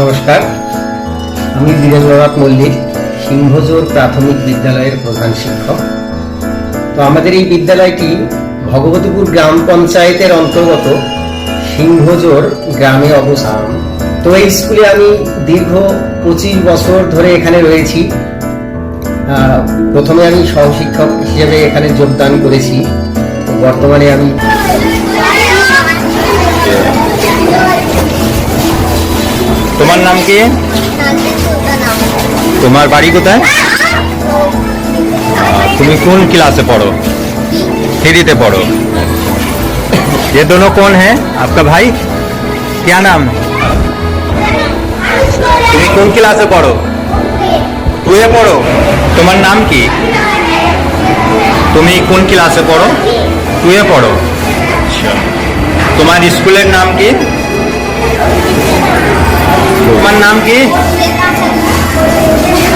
নমস্কার, আমি বীরেন্দ্রনাথ মল্লিক, সিংহজোর প্রাথমিক বিদ্যালয়ের প্রধান শিক্ষক। তো আমাদের এই বিদ্যালয়টি ভগবতীপুর গ্রাম পঞ্চায়েতের অন্তর্গত সিংহজোর গ্রামে অবস্থান তো এই স্কুলে আমি দীর্ঘ পঁচিশ বছর ধরে এখানে রয়েছি। প্রথমে আমি সহশিক্ষক হিসেবে এখানে যোগদান করেছি। বর্তমানে আমি তোমার নাম কি? তোমার বাড়ি কোথায়? তুমি কোন ক্লাসে পড়ো? থ্রিতে পড়ো। এ দোনো কোন হ্যাঁ? আপনার ভাই? क्या নাম? তুমি কোন ক্লাসে পড়ো? টুয়ে পড়ো। তোমার নাম কি? তুমি কোন ক্লাসে পড়ো? টুয়ে পড়ো। তোমার স্কুলের নাম কি? তোমার নাম কি?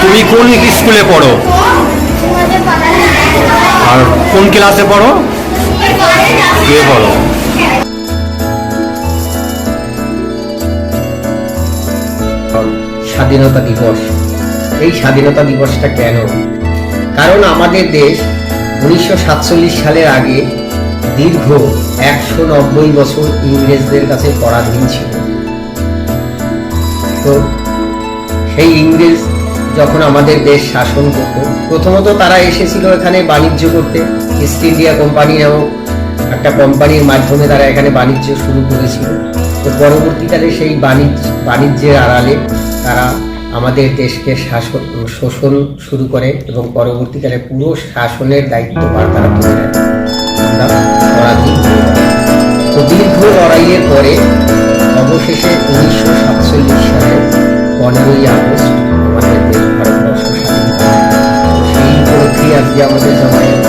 তুমি কোন স্কুলে পড়ো? আর কোন ক্লাসে পড়ো? টুয়ে পড়ো। স্বাধীনতা দিবস। এই স্বাধীনতা দিবসটা কেন? কারণ আমাদের দেশ উনিশশো সাতচল্লিশ সালের আগে দীর্ঘ একশো নব্বই বছর ইংরেজদের কাছে পরাধীন ছিল। সেই ইংরেজ যখন আমাদের দেশ শাসন করত, প্রথমত তারা এসেছিল এখানে বাণিজ্য করতে। ইস্ট ইন্ডিয়া কোম্পানি নামক একটা কোম্পানির মাধ্যমে তারা এখানে বাণিজ্য শুরু করেছিল। তো পরবর্তীকালে সেই বাণিজ্য, বাণিজ্যের আড়ালে তারা আমাদের দেশকে শাসন, শোষণ শুরু করে এবং পরবর্তীকালে পুরো শাসনের দায়িত্বভার তারা তুলে নেয়। তো দীর্ঘ লড়াইয়ের পরে অবশেষে সালে পনেরোই আগস্ট আমাদের দেশ ভারতবর্ষ সেই উপলক্ষে আমাদের যখন